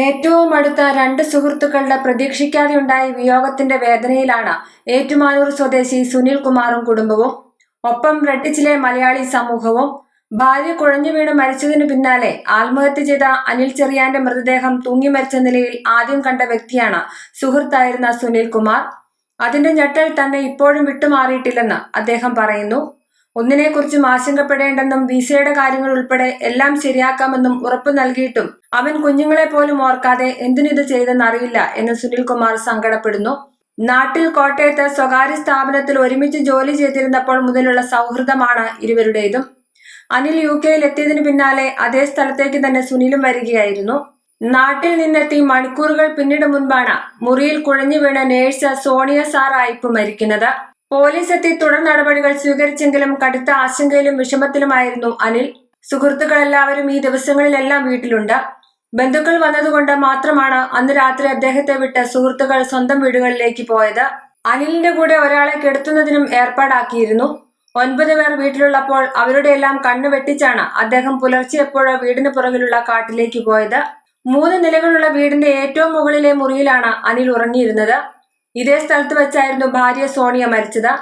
ഏറ്റവും അടുത്ത രണ്ട് സുഹൃത്തുക്കളുടെ പ്രതീക്ഷിക്കാതെയുണ്ടായ വിയോഗത്തിന്റെ വേദനയിലാണ് ഏറ്റുമാനൂർ സ്വദേശി സുനിൽ കുമാറും കുടുംബവും ഒപ്പം റെട്ടിച്ചിലെ മലയാളി സമൂഹവും. ഭാര്യ കുഴഞ്ഞു വീണ് മരിച്ചതിനു പിന്നാലെ ആത്മഹത്യ ചെയ്ത അനിൽ ചെറിയാന്റെ മൃതദേഹം തൂങ്ങി മരിച്ച നിലയിൽ ആദ്യം കണ്ട വ്യക്തിയാണ് സുഹൃത്തായിരുന്ന സുനിൽ കുമാർ. അതിന്റെ ഞെട്ടൽ തന്നെ ഇപ്പോഴും വിട്ടുമാറിയിട്ടില്ലെന്ന് അദ്ദേഹം പറയുന്നു. ഒന്നിനെക്കുറിച്ചും ആശങ്കപ്പെടേണ്ടെന്നും വിസയുടെ കാര്യങ്ങൾ ഉൾപ്പെടെ എല്ലാം ശരിയാക്കാമെന്നും ഉറപ്പു നൽകിയിട്ടും അവൻ കുഞ്ഞുങ്ങളെ പോലും ഓർക്കാതെ എന്തിനിത് ചെയ്തെന്നറിയില്ല എന്ന് സുനിൽകുമാർ സങ്കടപ്പെടുന്നു. നാട്ടിൽ കോട്ടയത്ത് സ്വകാര്യ സ്ഥാപനത്തിൽ ഒരുമിച്ച് ജോലി ചെയ്തിരുന്നപ്പോൾ മുതലുള്ള സൗഹൃദമാണ് ഇരുവരുടേതും. അനിൽ യു കെയിൽ എത്തിയതിന് പിന്നാലെ അതേ സ്ഥലത്തേക്ക് തന്നെ സുനിലും വരികയായിരുന്നു. നാട്ടിൽ നിന്നെത്തി മണിക്കൂറുകൾ പിന്നീട് മുൻപാണ് മുറിയിൽ കുഴഞ്ഞു വീണ നേഴ്സ് സോണിയ സാർ ആയിപ്പ് മരിക്കുന്നത്. പോലീസ് എത്തി തുടർ നടപടികൾ സ്വീകരിച്ചെങ്കിലും കടുത്ത ആശങ്കയിലും വിഷമത്തിലുമായിരുന്നു അനിൽ. സുഹൃത്തുക്കളെല്ലാവരും ഈ ദിവസങ്ങളിലെല്ലാം വീട്ടിലുണ്ട്. ബന്ധുക്കൾ വന്നതുകൊണ്ട് മാത്രമാണ് അന്ന് രാത്രി അദ്ദേഹത്തെ വിട്ട് സുഹൃത്തുക്കൾ സ്വന്തം വീടുകളിലേക്ക് പോയത്. അനിലിന്റെ കൂടെ ഒരാളെ കെടുത്തുന്നതിനും ഏർപ്പാടാക്കിയിരുന്നു. ഒൻപത് പേർ വീട്ടിലുള്ളപ്പോൾ അവരുടെ എല്ലാം കണ്ണു വെട്ടിച്ചാണ് അദ്ദേഹം പുലർച്ചെ എപ്പോഴോ വീടിന് പുറകിലുള്ള കാട്ടിലേക്ക് പോയത്. മൂന്ന് നിലകളുള്ള വീടിന്റെ ഏറ്റവും മുകളിലെ മുറിയിലാണ് അനിൽ ഉറങ്ങിയിരുന്നത്. ഇതേ സ്ഥലത്ത് വെച്ചായിരുന്നു ഭാര്യ സോണിയ മരിച്ചത്.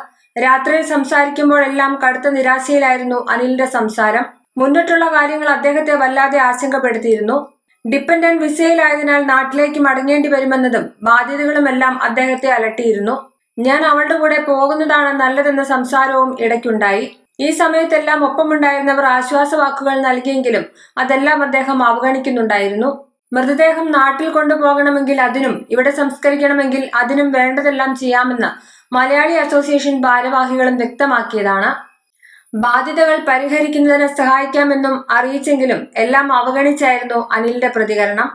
രാത്രിയിൽ സംസാരിക്കുമ്പോഴെല്ലാം കടുത്ത നിരാശയിലായിരുന്നു അനിലിന്റെ സംസാരം. മുന്നിട്ടുള്ള കാര്യങ്ങൾ അദ്ദേഹത്തെ വല്ലാതെ ആശങ്കപ്പെടുത്തിയിരുന്നു. ഡിപ്പെൻഡന്റ് വിസയിലായതിനാൽ നാട്ടിലേക്ക് മടങ്ങേണ്ടി വരുമെന്നതും ബാധ്യതകളുമെല്ലാം അദ്ദേഹത്തെ അലട്ടിയിരുന്നു. ഞാൻ അവളുടെ കൂടെ പോകുന്നതാണ് നല്ലതെന്ന സംസാരവും ഇടയ്ക്കുണ്ടായി. ഈ സമയത്തെല്ലാം ഒപ്പമുണ്ടായിരുന്നവർ ആശ്വാസവാക്കുകൾ നൽകിയെങ്കിലും അതെല്ലാം അദ്ദേഹം അവഗണിക്കുന്നുണ്ടായിരുന്നു. മൃതദേഹം നാട്ടിൽ കൊണ്ടുപോകണമെങ്കിൽ അതിനും ഇവിടെ സംസ്കരിക്കണമെങ്കിൽ അതിനും വേണ്ടതെല്ലാം ചെയ്യാമെന്ന് മലയാളി അസോസിയേഷൻ ഭാരവാഹികളും വ്യക്തമാക്കിയതാണ്. ബാധ്യതകൾ പരിഹരിക്കുന്നതിന് സഹായിക്കാമെന്നും അറിയിച്ചെങ്കിലും എല്ലാം അവഗണിച്ചായിരുന്നു അനിലിന്റെ പ്രതികരണം.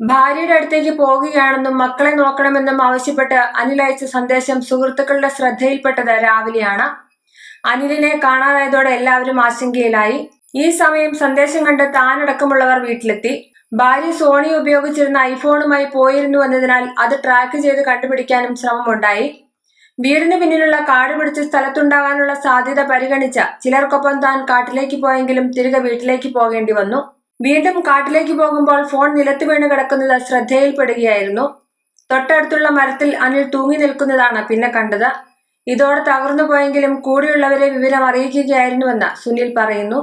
ഭാര്യയുടെ അടുത്തേക്ക് പോകുകയാണെന്നും മക്കളെ നോക്കണമെന്നും ആവശ്യപ്പെട്ട് അനിൽ അയച്ച സന്ദേശം സുഹൃത്തുക്കളുടെ ശ്രദ്ധയിൽപ്പെട്ടത് രാവിലെയാണ്. അനിലിനെ കാണാതായതോടെ എല്ലാവരും ആശങ്കയിലായി. ഈ സമയം സന്ദേശം കണ്ട് താനടക്കമുള്ളവർ വീട്ടിലെത്തി. ഭാര്യ സോണി ഉപയോഗിച്ചിരുന്ന ഐഫോണുമായി പോയിരുന്നു എന്നതിനാൽ അത് ട്രാക്ക് ചെയ്ത് കണ്ടുപിടിക്കാനും ശ്രമമുണ്ടായി. വീടിന് പിന്നിലുള്ള കാട് പിടിച്ച് സ്ഥലത്തുണ്ടാകാനുള്ള സാധ്യത പരിഗണിച്ച ചിലർക്കൊപ്പം താൻ കാട്ടിലേക്ക് പോയെങ്കിലും തിരികെ വീട്ടിലേക്ക് പോകേണ്ടി വന്നു. വീണ്ടും കാട്ടിലേക്ക് പോകുമ്പോൾ ഫോൺ നിലത്ത് വീണ് കിടക്കുന്നത് ശ്രദ്ധയിൽപ്പെടുകയായിരുന്നു. തൊട്ടടുത്തുള്ള മരത്തിൽ അനിൽ തൂങ്ങി നിൽക്കുന്നതാണ് പിന്നെ കണ്ടത്. ഇതോടെ തകർന്നു പോയെങ്കിലും കൂടെയുള്ളവരെ വിവരം അറിയിക്കുകയായിരുന്നുവെന്ന് സുനിൽ പറയുന്നു.